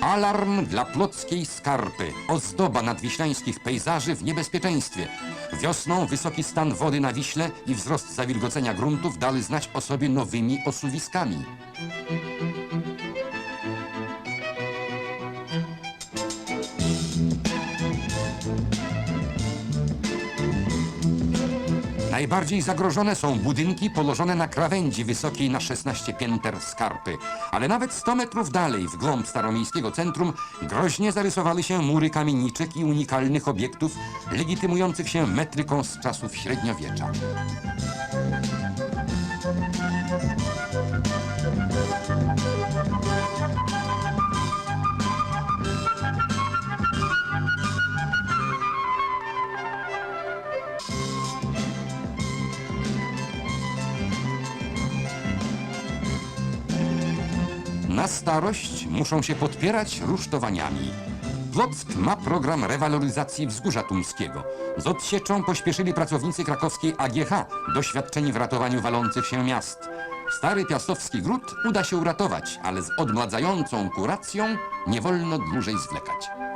Alarm dla plockiej skarpy. Ozdoba nadwiślańskich pejzaży w niebezpieczeństwie. Wiosną wysoki stan wody na Wiśle i wzrost zawilgocenia gruntów dali znać o sobie nowymi osuwiskami. Najbardziej zagrożone są budynki położone na krawędzi wysokiej na 16 pięter skarpy. Ale nawet 100 metrów dalej, w głąb staromiejskiego centrum, groźnie zarysowały się mury kamieniczek i unikalnych obiektów, legitymujących się metryką z czasów średniowiecza. Na starość muszą się podpierać rusztowaniami. Płock ma program rewaloryzacji wzgórza tumskiego. Z odsieczą pośpieszyli pracownicy krakowskiej AGH, doświadczeni w ratowaniu walących się miast. Stary piastowski gród uda się uratować, ale z odmładzającą kuracją nie wolno dłużej zwlekać.